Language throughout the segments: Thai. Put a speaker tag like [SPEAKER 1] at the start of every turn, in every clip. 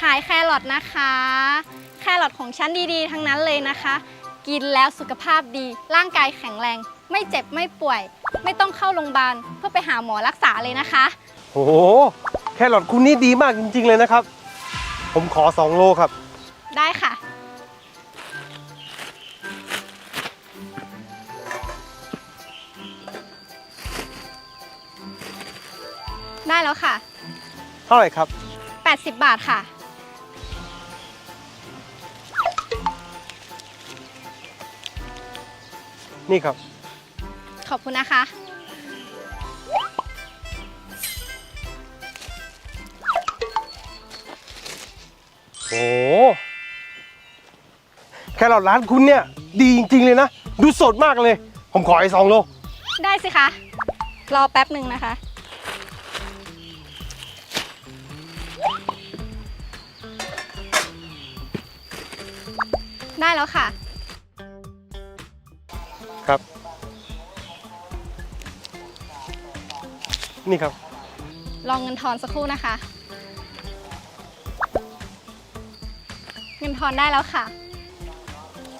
[SPEAKER 1] ขายแครอทนะคะ แครอทของฉันดีๆ ทั้งนั้นเลยนะคะ กินแล้วสุขภาพดี ร่างกายแข็งแรง ไม่เจ็บไม่ป่วย ไม่ต้องเข้าโรงพยาบาลเพื่อไปหาหมอรักษาเลยนะคะ
[SPEAKER 2] โอ้โห แครอทคุณนี่ดีมากจริง ๆ เลยนะครับ ผมขอ 2 โลครับ
[SPEAKER 1] ได้ค่ะ ได้แล้วค่ะ
[SPEAKER 2] เท่าไหร่ครับ
[SPEAKER 1] 80 บาทค่ะ
[SPEAKER 2] นี่ครับ
[SPEAKER 1] ขอบคุณนะคะ
[SPEAKER 2] โอ้โหแครอทร้านคุณเนี่ย ดีจริง ๆ เลยนะ ดูสดมากเลย ผมขอไอ้สองโล
[SPEAKER 1] ได้สิคะ รอแป๊บหนึ่งนะคะ ได้แล้วค่ะ
[SPEAKER 2] ครับ นี่ครับ
[SPEAKER 1] รองเงินทอนสักครู่นะคะ เงินทอนได้แล้วค่ะ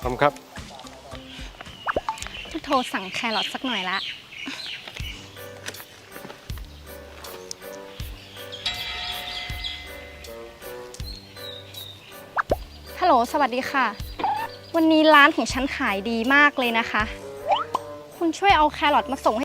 [SPEAKER 2] ขอบคุณครับ
[SPEAKER 1] โทรสั่งแครอทสักหน่อยละ ฮัลโหล สวัสดีค่ะ วันนี้ร้านของฉันขายดีมากเลยนะคะ คุณช่วยเอาแครอทมาส่งให้